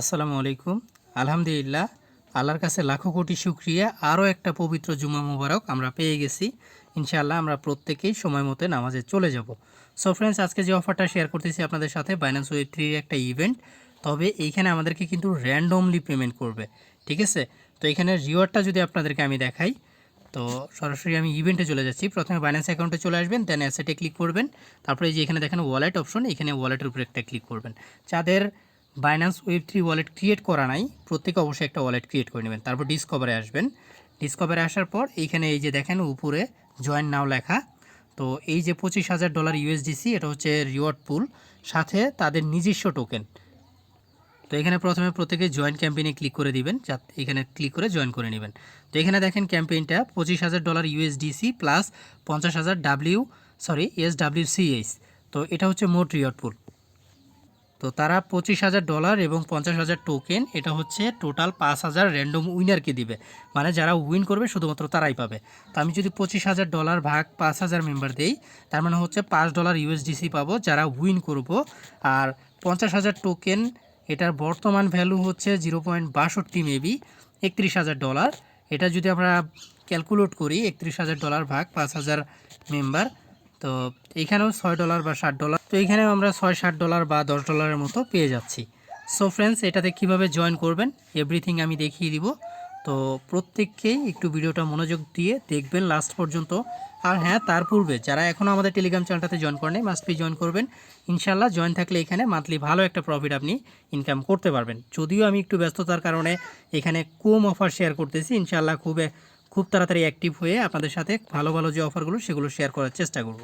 আসসালামু আলাইকুম। আলহামদুলিল্লাহ, আল্লাহর কাছে লাখো কোটি শুক্রিয়া। আরও একটা পবিত্র জুমা মুবারক আমরা পেয়ে গেছি। ইনশাআল্লাহ আমরা প্রত্যেকেই সময় মতো নামাজে চলে যাব। সো ফ্রেন্ডস আজকে যে অফারটা শেয়ার করতেছি আপনাদের সাথে বাইন্যান্স ওয়েব থ্রির একটা ইভেন্ট তবে এইখানে আমাদেরকে কিন্তু র্যান্ডমলি পেমেন্ট করবে। ঠিক আছে? তো এখানে রিওয়ার্ডটা যদি আপনাদেরকে আমি দেখাই, তো সরাসরি আমি ইভেন্টে চলে যাচ্ছি। প্রথমে বাইন্যান্স অ্যাকাউন্টে চলে আসবেন দেন অ্যাসেটে ক্লিক করবেন। তারপরে যে এখানে দেখেন ওয়ালেট অপশন এখানে ওয়ালেটের উপরে একটা ক্লিক করবেন। যাদের Binance web three wallet create করা নাই। প্রত্যেকে অবশ্যই একটা ওয়ালেট ক্রিয়েট করে নেবেন। তারপর ডিসকভারে আসবেন। ডিসকভারে আসার পর এইখানে এই যে দেখেন, উপরে জয়েন নাও লেখা। তো এই যে পঁচিশ হাজার ডলার ইউএসডিসি এটা হচ্ছে রিওয়ার্ড পুল সাথে তাদের নিজস্ব টোকেন তো এখানে প্রথমে প্রত্যেকে জয়েন ক্যাম্পেইনে ক্লিক করে দিবেন। যা এখানে ক্লিক করে জয়েন করে নেবেন। তো এখানে দেখেন ক্যাম্পেইনটা পঁচিশ হাজার ডলার ইউএসডিসি প্লাস পঞ্চাশ হাজার W sorry S W C H তো এটা হচ্ছে মোট রিওয়ার্ড পুল তো তারা পঁচিশ হাজার ডলার এবং পঞ্চাশ হাজার টোকেন এটা হচ্ছে টোটাল পাঁচ হাজার র্যান্ডম উইনারকে দিবে। মানে যারা উইন করবে, শুধুমাত্র তারাই পাবে। তো আমি যদি পঁচিশ হাজার ডলার ভাগ পাঁচ হাজার মেম্বার দেই, তার মানে হচ্ছে পাঁচ ডলার ইউএসডিসি পাবো, যারা উইন করব। আর পঞ্চাশ হাজার টোকেন এটার বর্তমান ভ্যালু হচ্ছে জিরো পয়েন্ট বাষট্টি মেবি একত্রিশ হাজার ডলার। এটা যদি আমরা ক্যালকুলেট করি, একত্রিশ হাজার ডলার ভাগ পাঁচ হাজার মেম্বার তো এখানেও ছয় ডলার বা ষাট ডলার তো এইখানেও আমরা ছয় ষাট ডলার বা দশ ডলারের মতো পেয়ে যাচ্ছি। সো ফ্রেন্ডস এটাতে কীভাবে জয়েন করবেন? এভরিথিং আমি দেখিয়ে দিব। তো প্রত্যেককেই একটু ভিডিওটা মনোযোগ দিয়ে দেখবেন লাস্ট পর্যন্ত। আর হ্যাঁ তার পূর্বে যারা এখনও আমাদের টেলিগ্রাম চ্যানেলটাতে জয়েন করেন মাস্ট বি জয়েন করবেন। ইনশাল্লাহ জয়েন থাকলে এখানে মান্থলি ভালো একটা প্রফিট আপনি ইনকাম করতে পারবেন। যদিও আমি একটু ব্যস্ততার কারণে এখানে কম অফার শেয়ার করতেছি ইনশাল্লাহ খুব খুব তাড়াতাড়ি অ্যাক্টিভ হয়ে আপনাদের সাথে ভালো ভালো যে অফারগুলো সেগুলো শেয়ার করার চেষ্টা করব।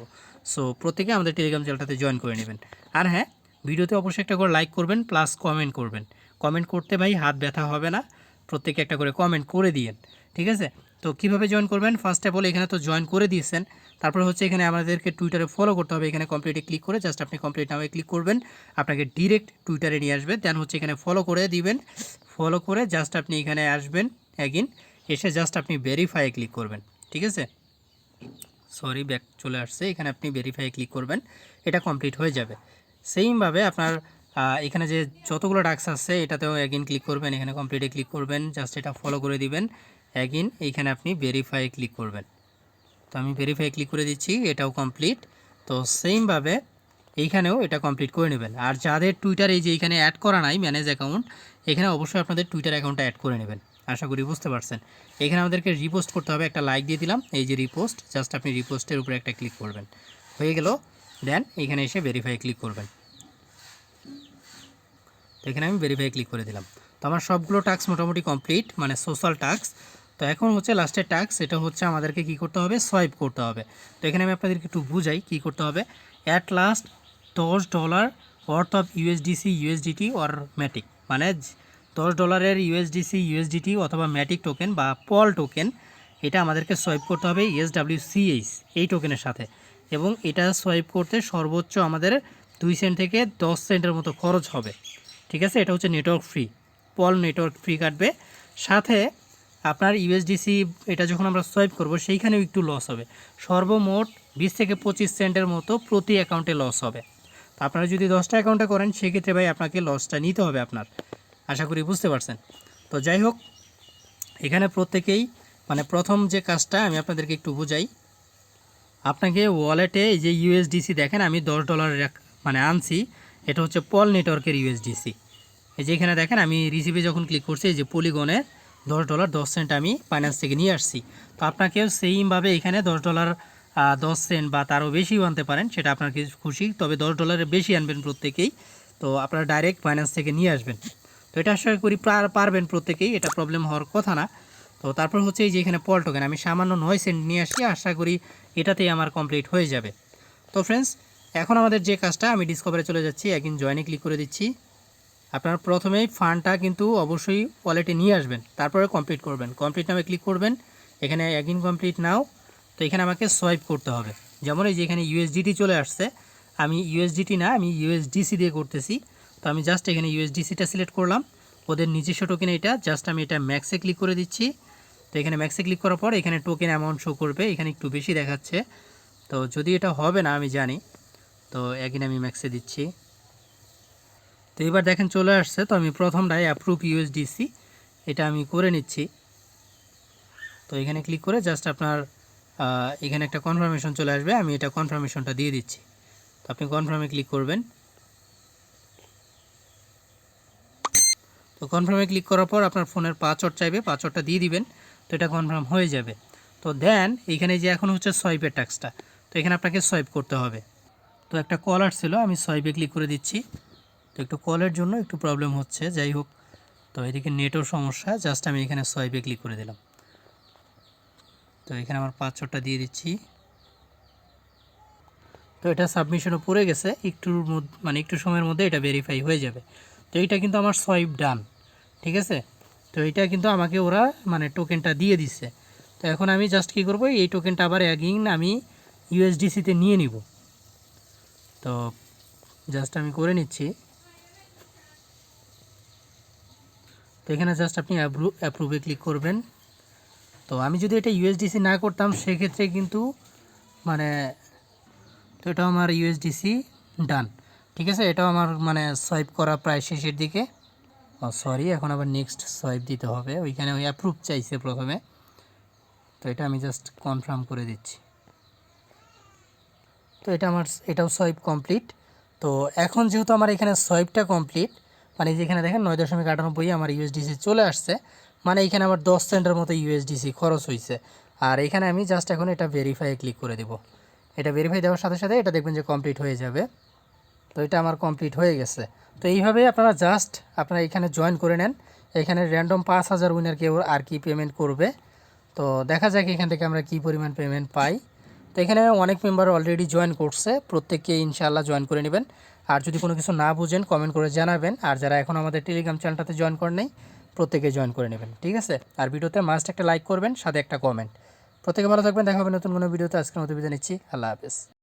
সো প্রত্যেকে আমাদের টেলিগ্রাম চ্যানেলটাতে জয়েন করে নেবেন। আর হ্যাঁ ভিডিওতে অবশ্যই একটা করে লাইক করবেন প্লাস কমেন্ট করবেন। কমেন্ট করতে ভাই হাত ব্যথা হবে না। প্রত্যেকে একটা করে কমেন্ট করে দিয়েন, ঠিক আছে? তো কীভাবে জয়েন করবেন? ফার্স্ট অফ অল এখানে তো জয়েন করে দিয়েছেন। তারপর হচ্ছে এখানে আমাদেরকে টুইটারে ফলো করতে হবে। এখানে কমপ্লিটে ক্লিক করে জাস্ট আপনি কমপ্লিট নামে ক্লিক করবেন। আপনাকে ডিরেক্ট টুইটারে নিয়ে আসবে। দেন হচ্ছে এখানে ফলো করে দিবেন। ফলো করে জাস্ট আপনি এখানে আসবেন। অ্যাগিন এসে জাস্ট আপনি ভেরিফাই ক্লিক করবেন, ঠিক আছে? সরি ব্যাক চলে আসছে, এখানে আপনি ভেরিফাই ক্লিক করবেন, এটা কমপ্লিট হয়ে যাবে। সেইমভাবে আপনার এখানে যে যতগুলো ডাক্স আছে, এটাতেও অ্যাগিন ক্লিক করবেন, এখানে কমপ্লিটে ক্লিক করবেন জাস্ট এটা ফলো করে দিবেন। অ্যাগিন এইখানে আপনি ভেরিফাই ক্লিক করবেন। তো আমি ভেরিফাই ক্লিক করে দিচ্ছি, এটাও কমপ্লিট তো সেইমভাবে এইখানেও এটা কমপ্লিট করে নেবেন। আর যাদের টুইটার এই যে এখানে অ্যাড করা নাই ম্যানেজ অ্যাকাউন্ট এখানে অবশ্যই আপনাদের টুইটার অ্যাকাউন্টটা অ্যাড করে নেবেন। আশা করি বুঝতে পারছেন। এখানে আমাদেরকে রিপোস্ট করতে হবে, একটা লাইক দিয়ে দিলাম। এই যে রিপোস্ট জাস্ট আপনি রিপোস্টের উপরে একটা ক্লিক করবেন। হয়ে গেল দেন এখানে এসে ভেরিফাই ক্লিক করবেন। তো এখানে আমি ভেরিফাই ক্লিক করে দিলাম। তো আমার সবগুলো টাস্ক মোটামুটি কমপ্লিট মানে সোশ্যাল টাস্ক তো এখন হচ্ছে লাস্টের টাস্ক সেটা হচ্ছে আমাদেরকে কি করতে হবে? সোয়াইপ করতে হবে। তো এখানে আমি আপনাদেরকে একটু বুঝাই কি করতে হবে। অ্যাট লাস্ট দশ dollar worth of USDC USDT or Matic মানে দশ ডলারের ইউএসডিসি ইউএসডিটি অথবা ম্যাটিক টোকেন বা পল টোকেন এটা আমাদেরকে সোয়াইপ করতে হবে ইএসডাব্লিউ সিএইচ এই টোকেনের সাথে। এবং এটা সোয়াইপ করতে সর্বোচ্চ আমাদের দুই সেন্ট থেকে দশ সেন্টের মতো খরচ হবে। ঠিক আছে? এটা হচ্ছে network free POL network free কাটবে। সাথে আপনার ইউএসডিসি এটা যখন আমরা সোয়াইপ করব, সেইখানেও একটু লস হবে। সর্বমোট বিশ থেকে পঁচিশ সেন্টের মতো প্রতি অ্যাকাউন্টে লস হবে। আপনারা যদি দশটা অ্যাকাউন্টে করেন, সেক্ষেত্রে ভাই আপনাকে লসটা নিতে হবে আপনার। আশা করি বুঝতে পারছেন। তো যাই হোক, এখানে প্রত্যেকেই মানে প্রথম যে কাজটা আমি আপনাদেরকে একটু বুঝাই। আপনাকে ওয়ালেটে যে ইউএসডিসি দেখেন, আমি দশ ডলারের এক- মানে আনছি। এটা হচ্ছে পল নেটওয়ার্কের ইউএসডিসি এই যে এখানে দেখেন, আমি রিসিভে যখন ক্লিক করছি, এই যে পলিগনের দশ ডলার দশ সেন্ট আমি ফাইন্যান্স থেকে নিয়ে আসছি। তো আপনাকেও সেইমভাবে এখানে দশ ডলার দশ সেন্ট বা তারও বেশিও আনতে পারেন, সেটা আপনার কিছু খুশি। তবে দশ ডলারের বেশি আনবেন প্রত্যেকেই। তো আপনারা ডাইরেক্ট ফাইন্যান্স থেকে নিয়ে আসবেন। তো এটা আশা করি পারবেন প্রত্যেকেই, এটা প্রবলেম হওয়ার কথা না। তো তারপর হচ্ছে এই যে এখানে পল টোকেন আমি সামান্য নয় সেন্ট নিয়ে আসি আশা করি এটাতেই আমার কমপ্লিট হয়ে যাবে। তো ফ্রেন্ডস এখন আমাদের যে কাজটা, আমি ডিসকভারে চলে যাচ্ছি, একদিন জয়েনে ক্লিক করে দিচ্ছি। আপনার প্রথমেই ফান্ডটা কিন্তু অবশ্যই ওয়ালেটে নিয়ে আসবেন, তারপরে কমপ্লিট করবেন। কমপ্লিট নামে ক্লিক করবেন, এখানে একদিন কমপ্লিট নাও, তো এখানে আমাকে সোয়াইপ করতে হবে। যেমন এই যে এখানে ইউএসডিটি চলে আসছে, আমি ইউএসডিটি না, আমি ইউএসডিসি দিয়ে করতেছি। তো আমি জাস্ট এখানে ইউএসডিসিটা সিলেক্ট করলাম। ওদের নিজস্ব টোকেন এটা জাস্ট আমি এটা ম্যাক্সে ক্লিক করে দিচ্ছি। তো এখানে ম্যাক্সে ক্লিক করার পর এখানে টোকেন অ্যামাউন্ট শো করবে, এখানে একটু বেশি দেখাচ্ছে। তো যদি এটা হবে না, আমি জানি। তো একদিন আমি ম্যাক্সে দিচ্ছি। তো এবার দেখেন চলে আসছে, তো আমি প্রথমটাই অ্যাপ্রুভ ইউএসডিসি এটা আমি করে নিচ্ছি। তো এখানে ক্লিক করে জাস্ট আপনার এখানে একটা কনফার্মেশন চলে আসবে, আমি এটা কনফার্মেশনটা দিয়ে দিচ্ছি। তো আপনি কনফার্মে ক্লিক করবেন। তো কনফার্মে ক্লিক করার পর আপনার ফোনের পাসওয়ার্ড চাইবে পাসওয়ার্ডটা দিয়ে দিবেন, তো এটা কনফার্ম হয়ে যাবে। তো দেন এইখানে যে এখন হচ্ছে সোয়াইপের ট্যাক্সটা তো এখানে আপনাকে সোয়াইপ করতে হবে। তো একটা কল আসছিল, আমি সোয়াইপে ক্লিক করে দিচ্ছি। তো একটু কলের জন্য একটু প্রবলেম হচ্ছে, যাই হোক। তো এদিকে নেটও সমস্যা জাস্ট আমি এখানে সোয়াইপে ক্লিক করে দিলাম। তো এখানে আমার পাসওয়ার্ডটা দিয়ে দিচ্ছি। তো এটা সাবমিশনও পড়ে গেছে, একটুর মানে একটু সময়ের মধ্যে এটা ভেরিফাই হয়ে যাবে। তো এইটা কিন্তু আমার সোয়াইপ ডান, ঠিক আছে? তো এইটা কিন্তু আমাকে ওরা মানে টোকেনটা দিয়ে দিচ্ছে তো এখন আমি জাস্ট কী করব, এই টোকেনটা আবার অ্যাগিং আমি ইউএসডিসিতে নিয়ে নিব। তো জাস্ট আমি করে নিচ্ছি। তো এখানে জাস্ট আপনি অ্যাপ্রুভে ক্লিক করবেন। তো আমি যদি এটা ইউএসডিসি না করতাম, সেক্ষেত্রে কিন্তু মানে তো এটা আমার ইউএসডিসি ডান। ঠিক আছে? এটাও আমার মানে সোয়াইপ করা প্রায় শেষের দিকে। সরি এখন আবার নেক্সট সোয়াইপ দিতে হবে। ওইখানে ওই অ্যাপ্রুভ চাইছে প্রথমে। তো এটা আমি জাস্ট কনফার্ম করে দিচ্ছি। তো এটা আমার, এটাও সোয়াইপ কমপ্লিট তো এখন যেহেতু আমার এখানে সোয়াইপটা কমপ্লিট মানে যেখানে দেখেন নয় দশমিক আটানব্বই আমার ইউএসডিসি চলে আসছে। মানে এখানে আমার দশ সেন্টের মতো ইউএসডিসি খরচ হয়েছে আর এখানে আমি জাস্ট এখন এটা ভেরিফাই ক্লিক করে দেব। এটা ভেরিফাই দেওয়ার সাথে সাথে এটা দেখবেন যে কমপ্লিট হয়ে যাবে। এটা আমার কমপ্লিট হয়ে গেছে। তো এইভাবে আপনারা জাস্ট আপনারা এখানে জয়েন করে নেন। এখানে র্যান্ডম পাঁচ হাজার উইনার কেউ আর কি পেমেন্ট করবে। তো দেখা যাক এখান থেকে আমরা কি পরিমাণ পেমেন্ট পাই। তো এখানে অনেক মেম্বার অলরেডি জয়েন করছে। প্রত্যেককে ইনশাআল্লাহ জয়েন করে নেবেন। আর যদি কোনো কিছু না বুঝেন কমেন্ট করে জানাবেন। আর যারা এখন আমাদের টেলিগ্রাম চ্যানেলটাতে জয়েন করেন নেই, প্রত্যেকে জয়েন করে নেবেন। ঠিক আছে? আর ভিডিওতে মাস্ট একটা লাইক করবেন, সাথে একটা কমেন্ট প্রত্যেকে ভালো থাকবেন। দেখা হবে নতুন কোনো ভিডিওতে। আজকের মতো বিদায় নিচ্ছি। আল্লাহ হাফেজ।